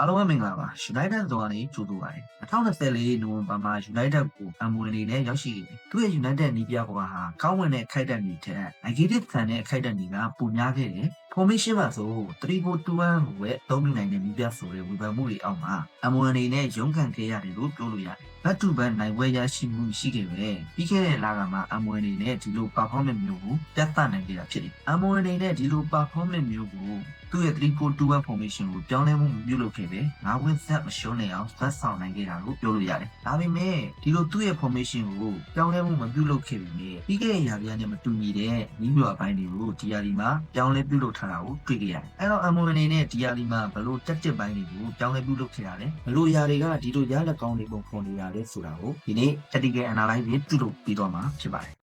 အားလုံးပဲမင်္ဂလာပါ United ဇွန်ကနေကြိုဆိုပါတယ်2024နိုဝင်ဘာမှာ United ကိုအမွေအနေနဲ့ရောက်ရှိခဲ့တယ်သူရဲ့ United နီးပြကွာဟာကောင်းဝင်တဲ့ခိုက်တက်နေတဲ့ negative ခံတဲ့ခိုက်တက်နေကပုံများခဲ့တယ် formation မှာဆို3421ကိုပဲသုံးမိနိုင်တဲ့နီးပြဆိုတဲ့ဝေဖန်မှုတွေအောက်မှာအမွေအနေနဲ့ရုန်းကန်ခဲ့ရတယ်လို့ပြောလို့ရတယ် ဘတ်တူဘတ်နိုင်ပွဲရရှိမှုရှိခဲ့ပဲပြီးခဲ့တဲ့လကမှာအမွေအနေနဲ့ဒီလို performance မျိုးကိုပြသနိုင်ခဲ့တာဖြစ်တယ်အမွေအနေနဲ့ဒီလို performance မျိုးကိုသူ့ရဲ့3421 formation ကိုပြောင်းလဲမှုမပြုလုပ်ခဲ့ပဲငါးဝင်းဆက်မရှုံးနိုင်အောင်ဇက်ဆောင်နိုင်ခဲ့တာလို့ပြောလို့ရတယ်ဒါပေမဲ့ဒီလိုသူ့ရဲ့ formation ကိုပြောင်းလဲမှုမပြုလုပ်ခဲ့ပေမဲ့ပြီးခဲ့တဲ့ရာသီနဲ့မတူညီတဲ့နီးပြအပိုင်းတွေကိုဒီယာလီမှာပြောင်းလဲပြုလုပ်ထားတာကိုတွေ့ခဲ့ရတယ်အဲ့တော့အမွေအနေနဲ့ဒီယာလီမှာဘလို့တက်တက်ပိုင်းတွေကိုပြောင်းလဲပြုလုပ်ခဲ့တာလဲဘလို့ယာတွေကဒီလိုရလက်ကောင်းတွေပုံဖော်နေတာလဲဆိုတာကိုဒီနေ့ tactical analysis ပြုလုပ်ပြီးတော့မှာဖြစ်ပါတယ်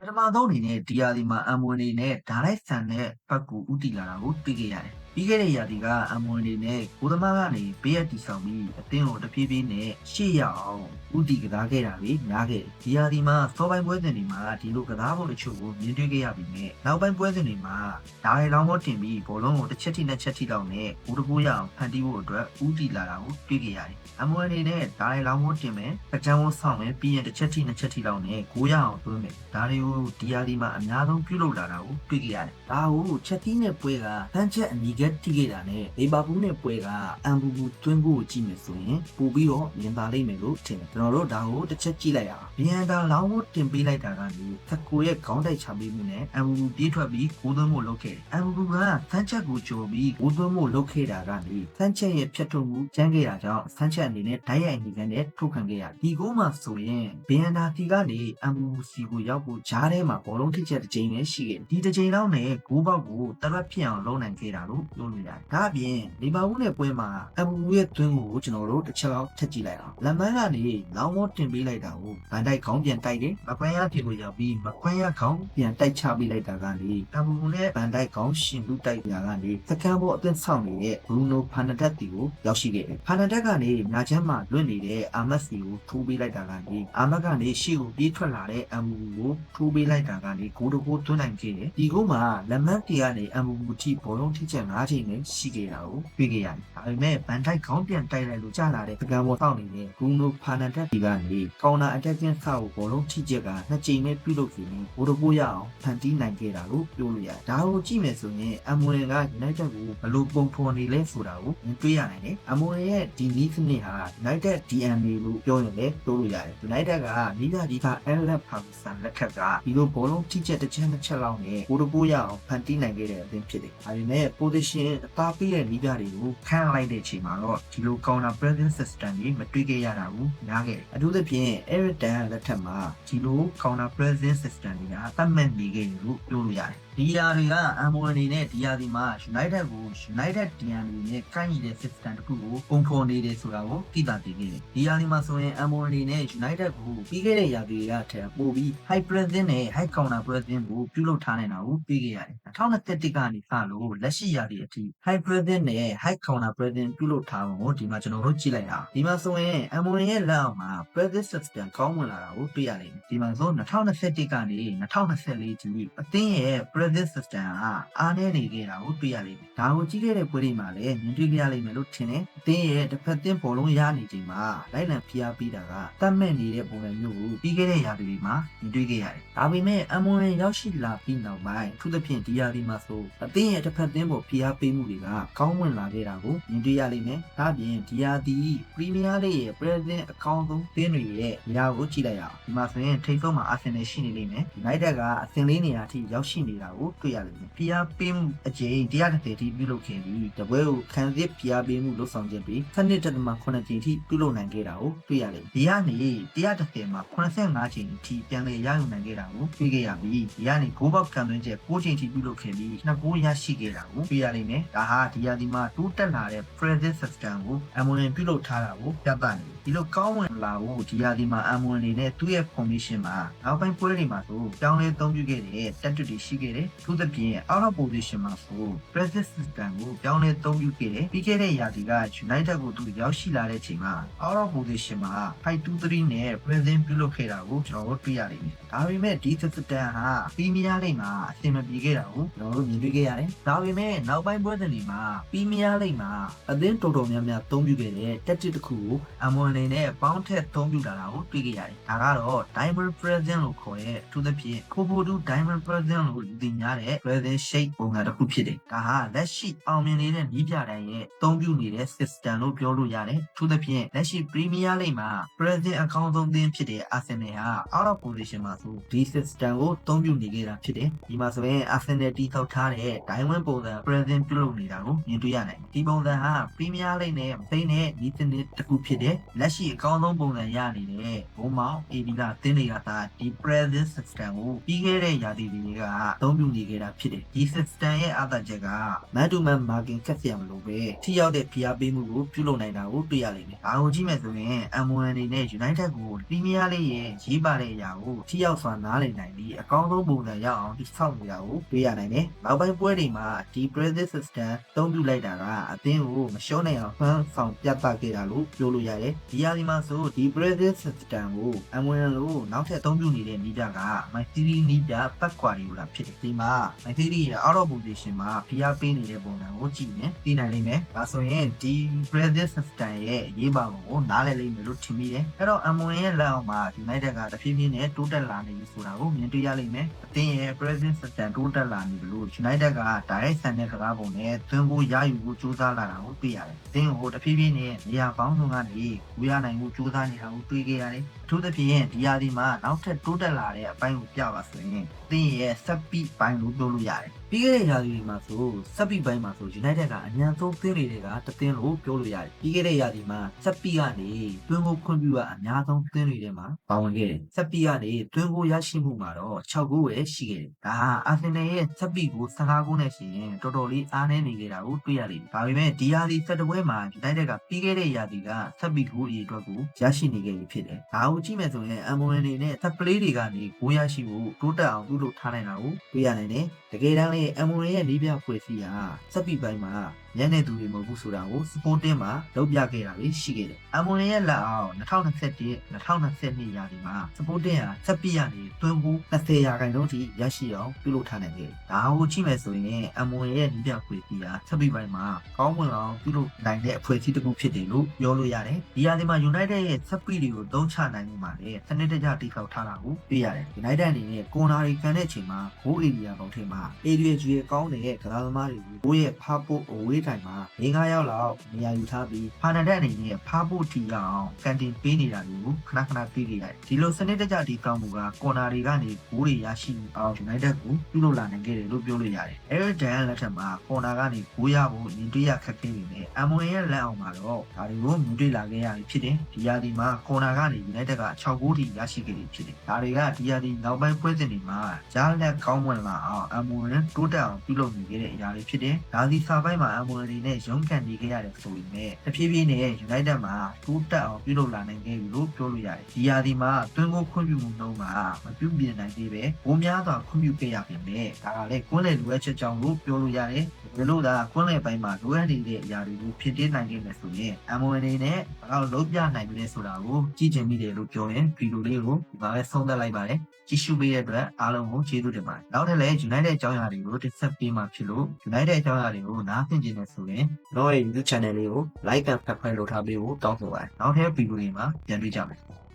ပထမဆုံးအနေနဲ့ဒီယာဒီမှာအမွေအနေနဲ့ဒါလိုက်ဆန်တဲ့ဘက်ကိုဥတီလာတာကိုတွေ့ခဲ့ရတယ်။ပြီးခဲ့တဲ့ရာသီကအမွေအနေနဲ့ကိုသမားကနေဘေးရတီဆောင်ပြီးအသင်းကိုတဖြည်းဖြည်းနဲ့ရှေ့ရအောင်ဥတီကစားခဲ့တာတွေများခဲ့တယ်။ဒီယာဒီမှာစောပိုင်းပွဲစဉ်တွေမှာဒီလိုကစားဖို့တချို့ကိုမြင်တွေ့ခဲ့ရပြီးမြဲနောက်ပိုင်းပွဲစဉ်တွေမှာဒါရီလောင်းပေါ်တင်ပြီးဘောလုံးကိုတစ်ချက်ထိနှစ်ချက်ထိလောက်နဲ့ဘူတကူရအောင်ဖန်တီးဖို့အတွက်ဥတီလာတာကိုတွေ့ခဲ့ရတယ်။အမွေအနေနဲ့ဒါရီလောင်းပေါ်တင်မယ်အကြမ်းဝဆောင်မယ်ပြီးရင်တစ်ချက်ထိနှစ်ချက်ထိလောက်နဲ့ကိုရအောင်သွင်းမယ်ဒါတွေကိုဒီယာဒီမှာအများဆုံးပြုလုပ်လာတာကိုတွေ့ခဲ့ရတယ်။ဒါကိုချက်တီးနဲ့ပွဲကတန်းချက်အနီကတိခဲ့တာနဲ့လီဗာပူးနဲ့ပွဲကအမ်ဘူဘူသွင်းဖို့ကြည့်မယ်ဆိုရင်ပို့ပြီးတော့မြင်သာလိမ့်မယ်လို့ထင်တယ်ကျွန်တော်တို့ဒါကိုတစ်ချက်ကြည့်လိုက်ရအောင်ဘီယန်ဒါလောင်းကိုတင်ပေးလိုက်တာကနေသက်ကိုရဲ့ခေါင်းတိုက်ချပေးမှုနဲ့အမ်ဘူဘူပြေးထွက်ပြီးကိုသွင်းဖို့လုပ်ခဲ့တယ်အမ်ဘူဘူကဆန်းချက်ကိုကြော်ပြီးကိုသွင်းဖို့လုပ်ခဲ့တာကနေဆန်းချက်ရဲ့ဖြတ်ထုတ်မှုကျန်းခဲ့တာကြောင့်ဆန်းချက်အနေနဲ့ဓာတ်ရိုက်အနေနဲ့ထုတ်ခံခဲ့ရတယ်ဒီကိုမှဆိုရင်ဘီယန်ဒါတီကနေအမ်ဘူဘူစီကိုရောက်ဖို့ဂျားထဲမှာဘောလုံးထိချက်တစ်ချိန်ပဲရှိခဲ့တယ်ဒီတစ်ချိန်လောက်နဲ့ဂိုးပေါက်ကိုတရက်ဖြစ်အောင်လုပ်နိုင်ခဲ့တာလို့ပြောလို့ရတယ်ဒါအပြင်လီဗာပူးနဲ့ပွဲမှာအမ်ဘူဘူရဲ့သွင်းကိုကျွန်တော်တို့တစ်ချက်လောက်ထက်ကြည့်လိုက်အောင်လက်မန်းကနေလောင်းမောတင်ပေးလိုက်တာကိုဗန်တိုက်ခေါင်းပြန်တိုက်တယ်မကွမ်းရဖြစ်ကိုရောက်ပြီးမကွမ်းရခေါင်းပြန်တိုက်ချပေးလိုက်တာကနေအမ်ဘူဘူနဲ့ဗန်တိုက်ခေါင်းရှင်လူတိုက်တာကနေစကန်ဘောအသင်းဆောင်နေတဲ့ဘရူနိုဖာနဒက်တီကိုရောက်ရှိခဲ့တယ်ဖာနဒက်ကနေညာချမ်းမှာလွတ်နေတဲ့အာမတ်စီကိုထိုးပေးလိုက်တာကနေအာမတ်ကနေရှေ့ကိုပြေးထွက်လာတဲ့အမ်ဘူဘူကိုထိုးပေးလိုက်တာကနေဂိုးတကိုးသွင်းနိုင်ခဲ့တယ်ဒီကုန်းမှာလက်မန်းတီကနေအမ်ဘူဘူတီဘောလုံးထိချက်၅ချိန်နဲ့ရှိခဲ့တာကိုတွေ့ခဲ့ရတယ်ဒါပေမဲ့ဗန်တိုက်ခေါင်းပြန်တိုက်လိုက်လို့ကြာလာတဲ့စကန်ဘောတောက်နေတဲ့ဘရူနိုဖာနဒက်တီကနေကောင်နာအတက်တင်ဆောက်ကိုဘောလုံးထိချက်ကနှစ်ချိန်နဲ့ပြုတ်လို့ပြီးဘိုးတကိုးရအောင်ဖန်တီးနိုင်ခဲ့တာလို့ပြောလို့ရတယ်ဒါကိုကြည့်မယ်ဆိုရင်အမ်မွန်က United ကိုဘယ်လိုပုံဖော်နေလဲဆိုတာကိုတွေ့ရနိုင်တယ်အမ်မွန်ရဲ့ဒီနီးစနစ်ဟာ United DNA လို့ပြောရင်လည်းပြောလို့ရတယ် United ကနီးပြဒီက Elliot Ferguson လက်ထက်ကဒီလိုဘောလုံးထိချက်တစ်ချက်တစ်ချက်လောက်နဲ့ဘိုးတကိုးရအောင်ဖန်တီးနိုင်ခဲ့တဲ့အသင်းဖြစ်တယ်ဒါပေမဲ့ position အသားပေးတဲ့နီးပြတွေကိုခန့်လိုက်တဲ့အချိန်မှာတော့ဒီလို counter pressing system ကြီးမတွေ့ခဲ့ရတာဘူးများခဲ့တယ်အထူးသဖြင့် Eric Tan လက်ထက်မှာဒီလို counter pressing system တွေကသတ်မှတ်နေခဲ့တယ်လို့ပြောလို့ရတယ်ဒီယာတွေကအမ်မိုအနေနဲ့ဒီယာဒီမှာ United ကို United DNA နဲ့ကိုင်းညီတဲ့ system တစ်ခုကိုပုံဖော်နေတယ်ဆိုတာကိုသိတာသိခဲ့တယ်ဒီယာဒီမှာဆိုရင်အမ်မိုအနေနဲ့ United ကိုပြီးခဲ့တဲ့ယာတွေကထက်ပိုပြီး high pressing နဲ့ high counter pressing ကိုပြုလုပ်ထားနေတာကိုပြီးခဲ့ရတယ်2021ကနေစလို့လက်ရှိယာတွေအထိ high pressing နဲ့ high counter pressing ပြုလုပ်ထားပုံကိုဒီမှာကျွန်တော်တို့ကြည့်လိုက်အောင်ဒီမှာဆိုရင်အမ်မိုရဲ့လက်အောက်မှာ pressing system ကောင်းဝင်လာတာကိုတွေ့ရလိမ့်မယ်ဒီမှာဆို2021ကနေ2024ထိအသင်းရဲ့ present system ကအားနည်းနေခဲ့တာကိုတွေ့ရလိမ့်မယ်။ဒါကိုကြည့်ခဲ့တဲ့ပွဲတွေမှာလည်းမြင်တွေ့ကြရလိမ့်မယ်လို့ထင်တယ်။အသင်းရဲ့တစ်ဖက်သင်းဘောလုံးရနေချိန်မှာလိုက်လံဖိအားပေးတာကတတ်မဲ့နေတဲ့ပုံစံမျိုးကိုပြီးခဲ့တဲ့ရာသီတွေမှာမြင်တွေ့ခဲ့ရတယ်။ဒါပေမဲ့အမွန်ရောက်ရှိလာပြီးနောက်ပိုင်းသူသဖြင့်ဒီရာသီမှာဆိုအသင်းရဲ့တစ်ဖက်သင်းပေါ်ဖိအားပေးမှုတွေကကောင်းမွန်လာခဲ့တာကိုမြင်တွေ့ရလိမ့်မယ်။ဒါ့အပြင်ဒီရာသီပရီးမီးယားလိရဲ့ present အကောင်းဆုံးသင်းတွေရဲ့နေရာကိုကြည့်လိုက်ရအောင်။ဒီမှာဆိုရင်ထိပ်ဆုံးမှာအာဆင်နယ်ရှိနေလိမ့်မယ်။ United ကအဆင်လေးနေရာအထိရောက်ရှိနေတာကိုတွေ့ရလိမ့်မယ်။ဖိအားပေးမှုအကြိမ်130ထိပြုလုပ်ခဲ့ပြီးတပွဲကိုခံစစ်ဖိအားပေးမှုလုပ်ဆောင်ခြင်းပြီး7နှစ်တသမ9ကြိမ်ထိပြုလုပ်နိုင်ခဲ့တာကိုတွေ့ရလိမ့်မယ်။ဒီကနေ130မှာ85ကြိမ်ထိပြန်လည်ရယူနိုင်ခဲ့တာကိုတွေ့ခဲ့ရပြီးဒီကနေဂိုးပေါက်ခံသွင်းချက်6ကြိမ်ထိပြုလုပ်ခဲ့ပြီးနှစ်ဂိုးရရှိခဲ့တာကိုတွေ့ရလိမ့်လိမ့်မယ်ဒါဟာဒီရာသီမှာတိုးတက်လာတဲ့ present system ကို M1 ပြုလုပ်ထားတာကိုပြသနေတယ်ဒီလိုကောင်းဝင်လာဖို့ဒီရာသီမှာ M1 အနေနဲ့သူ့ရဲ့ formation မှာနောက်ပိုင်းပွဲတွေမှာဆိုပြောင်းလဲသုံးပြုခဲ့တဲ့တက်တူတွေရှိခဲ့တယ်သူသဖြင့် out of position မှာဆို present system ကိုပြောင်းလဲသုံးပြုခဲ့တယ်ပြီးခဲ့တဲ့ရာသီက United ကိုသူရောက်ရှိလာတဲ့အချိန်မှာ out of position မှာ523နဲ့ present ပြုလုပ်ခဲ့တာကိုကျွန်တော်တို့တွေ့ရလိမ့်မယ်ဒါပေမဲ့ဒီ system ဟာပြီးမရလိမ့်မှာအဆင်မပြေခဲ့တာကိုကျွန်တော်တို့မြင်တွေ့ခဲ့ရတယ်ဒါပေမဲ့နောက်ပိုင်းပွဲစဉ်တွေမှာပြီးမရလိမ့်မှာအသင်းတော်တော်များများသုံးပြုခဲ့တဲ့တက်တစ်တစ်ခုကို M1 အနေနဲ့ပေါင်းထက်သုံးပြုလာတာကိုတွေ့ခဲ့ရတယ်ဒါကတော့ diamond present လို့ခေါ်တဲ့သူသဖြင့် Kobodo diamond present လို့သိများတဲ့ present shape ပုံစံတစ်ခုဖြစ်တယ်ဒါဟာလက်ရှိအောင်မြင်နေတဲ့နီးပြတိုင်းရဲ့သုံးပြုနေတဲ့ system လို့ပြောလို့ရတယ်သူသဖြင့်လက်ရှိ Premier League မှာ present အကောင်းဆုံးသင်းဖြစ်တဲ့ Arsenal ဟာ out of position မှာဆိုဒီ system ကိုသုံးပြုနေခဲ့တာဖြစ်တယ်ဒီမှာဆိုရင် Arsenal တီးထောက်ထားတဲ့ diamond ပုံစံ present ပြုလုပ်နေတာကိုမြင်တွေ့ရနိုင်တယ်ဒီပုံစံဟာ Premier League နဲ့ဖိနဲ့ဒီစနစ်တစ်ခုဖြစ်တယ်လက်ရှိအကောင်းဆုံးပုံစံရနေတဲ့ဘုံမောင် AB ကသင်းတွေကသာဒီ present system ကိုပြီးခဲ့တဲ့ရာသီတွေကသုံးပြုနေခဲ့တာဖြစ်တယ်ဒီ system ရဲ့အသာချက်က man to man marking ကတ်စရာမလိုပဲထိရောက်တဲ့ဖိအားပေးမှုကိုပြုလုပ်နိုင်တာကိုတွေ့ရလိမ့်မယ်ဒါကိုကြည့်မယ်ဆိုရင် M1 အနေနဲ့ United ကို Premier League ရဲ့ရေးပါတဲ့အရာကိုထိရောက်စွာနားလည်နိုင်ပြီးအကောင်းဆုံးပုံစံရအောင်တည်ဆောက်နေတာကိုတွေ့ရနိုင်တယ်နောက်ပိုင်းပွဲတွေမှာဒီ present system သုံးပြုလိုက်တာကအသင်းကိုမလျှော့နိုင်အောင်ဖန်ဆောင်ပြသခဲ့တာလို့ပြောလို့ရတယ်ဒီအရာဒီမှာဆိုဒီ present system ကို M1 လို့နောက်ထပ်အသုံးပြုနေတဲ့နီးပြက My Theory နီးပြပတ်ခွာတွေကိုလာဖြစ်တယ်ဒီမှာ My Theory ရဲ့ out of position မှာဖိအားပေးနေတဲ့ပုံစံကိုကြည့်ရင်သိနိုင်လိမ့်မယ်ဒါဆိုရင်ဒီ present system ရဲ့အရေးပါပုံကိုနားလည်လိမ့်မယ်လို့ထင်မိတယ်အဲ့တော့ M1 ရဲ့လက်အောက်မှာ United ကတဖြည်းဖြည်းနဲ့တိုးတက်လာနေပြီဆိုတာကိုမြင်တွေ့ရလိမ့်မယ်အသင်းရဲ့ present system တိုးတက်လာနေပြီလို့ United က direct ဆန်တဲ့ကစားပုံနဲ့သွင်းဖို့ရယူဖို့ကြိုးစားလာတာကိုတွေ့ရတယ်အသင်းကိုတဖြည်းဖြည်းနဲ့နေရာပေါင်းစုံကနေဝေးရနိုင်ဖို့ကြိုးစားနေတာကိုတွေ့ခဲ့ရတယ်အ ထူးသဖြင့်ဒီရာသီမှာနောက်ထပ်တိုးတက်လာတဲ့အပိုင်းကိုပြပါဆိုရင်အသင်းရဲ့ set piece ပိုင်းလို့ပြောလို့ရတယ်ပြီးခဲ့တဲ့ရာသီတွေမှာဆိုစက်ပီပိုင်းမှာဆို United ကအញ្ញံဆုံးသင်းတွေကတသင်းလို့ပြောလို့ရတယ်ပြီးခဲ့တဲ့ရာသီမှာစက်ပီကနေတွင်းကိုခွင့်ပြုကအများဆုံးသင်းတွေထဲမှာပါဝင်ခဲ့တယ်စက်ပီကနေတွင်းကိုရရှိမှုမှာတော့6ဂိုးပဲရှိခဲ့တယ်ဒါဟာအာဆင်နယ်ရဲ့စက်ပီကို15ဂိုးနဲ့ရှင်ရင်တော်တော်လေးအားနည်းနေခဲ့တာကိုတွေ့ရလိမ့်မယ်ဒါပေမဲ့ဒီရာသီဆက်တပွဲမှာ United ကပြီးခဲ့တဲ့ရာသီကစက်ပီကိုအရေးအတွက်ကိုရရှိနေခဲ့ပြီဖြစ်တယ်ဒါကိုကြည့်မယ်ဆိုရင် M1 အနေနဲ့စက်ပလေးတွေကနေဂိုးရရှိဖို့တိုးတက်အောင်ပြုလုပ်ထားနိုင်တာကိုတွေ့ရနိုင်တယ်တကယ်တမ်းလေး M1 ရဲ့နီးပြဖွဲ့စည်းဟာစက်ပီပိုင်းမှာ ညနေသူတွေမဟုတ်ဘူးဆိုတာကို Sporting မှာလုပ်ပြခဲ့တာပဲရှိခဲ့တယ်။ M1 ရဲ့လက်အောက်2021 2022ရာသီမှာ Sporting ဟာစက်ပီကနေတွင်းဘူး20ရာခိုင်နှုန်းထိရရှိအောင်ပြုလုပ်ထားနိုင်ခဲ့တယ်။ဒါကိုကြည့်မယ်ဆိုရင် M1 ရဲ့နီးပြဖွဲ့စည်းဟာစက်ပီပိုင်းမှာကောင်းမွန်အောင်ပြုလုပ်နိုင်တဲ့အဖွဲ့အစည်းတစ်ခုဖြစ်တယ်လို့ပြောလို့ရတယ်။ဒီရာသီမှာ United ရဲ့စက်ပီတွေကိုသုံးချနိုင်မှုမှာလည်းစနစ်တကျတိကျထားတာကိုတွေ့ရတယ်။ United အနေနဲ့ကိုနာရီကန်တဲ့အချိန်မှာ goal area ပေါင်းထဲမှာ area ကြီးရဲ့ကောင်းတဲ့ကစားသမားတွေကိုကိုယ့်ရဲ့ဖားဖို့အဝေးတိုင်းမှာ၄၅ရောက်လောက်နေရာယူထားပြီးဖာနန်ဒက်အနေနဲ့ဖားဖို့ထီရအောင်ကန်တင်ပေးနေတာတွေကိုခဏခဏသိခဲ့ရတယ်။ဒီလိုစနစ်တကျဒီကောင်းမှုကကော်နာတွေကနေဂိုးတွေရရှိအောင် United ကိုပြုလုပ်လာနိုင်ခဲ့တယ်လို့ပြောလို့ရတယ်။ Eric Dyer လက်ထက်မှာကော်နာကနေဂိုးရဖို့ရင်တွေ့ရခက်ခဲနေတယ်။ M1 ရဲ့လက်အောင်မှာတော့ဒါတွေကိုမြင်တွေ့လာခဲ့ရပြီဖြစ်တယ်။ဒီရာသီမှာကော်နာကနေ United က6ဂိုးထိရရှိခဲ့ပြီဖြစ်တယ်။ဒါတွေကဒီရာသီနောက်ပိုင်းပွဲစဉ်တွေမှာကြားလက်ကောင်းမွန်လာအောင် M1 တိုးတက်အောင်ပြုလုပ်နေခဲ့တဲ့အရာတွေဖြစ်တယ်။ဒါစီစာပိုင်းမှာ M1 အနေနဲ့ရုန်းကန်နေခဲ့ရတယ်ဆိုပေမဲ့တဖြည်းဖြည်းနဲ့ United မှာတိုးတက်အောင်ပြုလုပ်လာနိုင်ခဲ့ပြီလို့ပြောလို့ရတယ်။ဒီရာသီမှာတွင်းကိုခွင့်ပြုမှုနှုန်းကမပြုပြင်နိုင်သေးပဲဘိုးများစွာခွင့်ပြုခဲ့ရပြင်မဲ့ဒါကလည်းကွန်းလေလိုအပ်ချက်ကြောင့်လို့ပြောလို့ရတယ်။ဘယ်လိုသာကွန်းလေပိုင်းမှာလိုအပ်နေတဲ့အရာတွေကိုဖြစ်တင်းနိုင်ခဲ့မယ်ဆိုရင် M1 အနေနဲ့ဘာလို့လုံးပြနိုင်မလဲဆိုတာကိုကြည့်ချင်မိတယ်လို့ပြောရင်ဗီဒီယိုလေးကိုဒီမှာပဲဆုံးသက်လိုက်ပါတယ်။ကြည့်ရှုပေးတဲ့အတွက်အားလုံးကိုကျေးဇူးတင်ပါတယ်။နောက်ထပ်လည်း United အကြောင်းအရာတွေကိုတင်ဆက်ပေးမှာဖြစ်လို့ United အကြောင်းအရာတွေကိုနားဆင်ကြနေဆိုရင်တော့ YouTube channel လေးကို like and subscribe လုပ်ထားပေးဖို့တောင်းဆိုပါတယ်။နောက်ထပ်ဗီဒီယိုတွေမှာပြန်တွေ့ကြမယ်။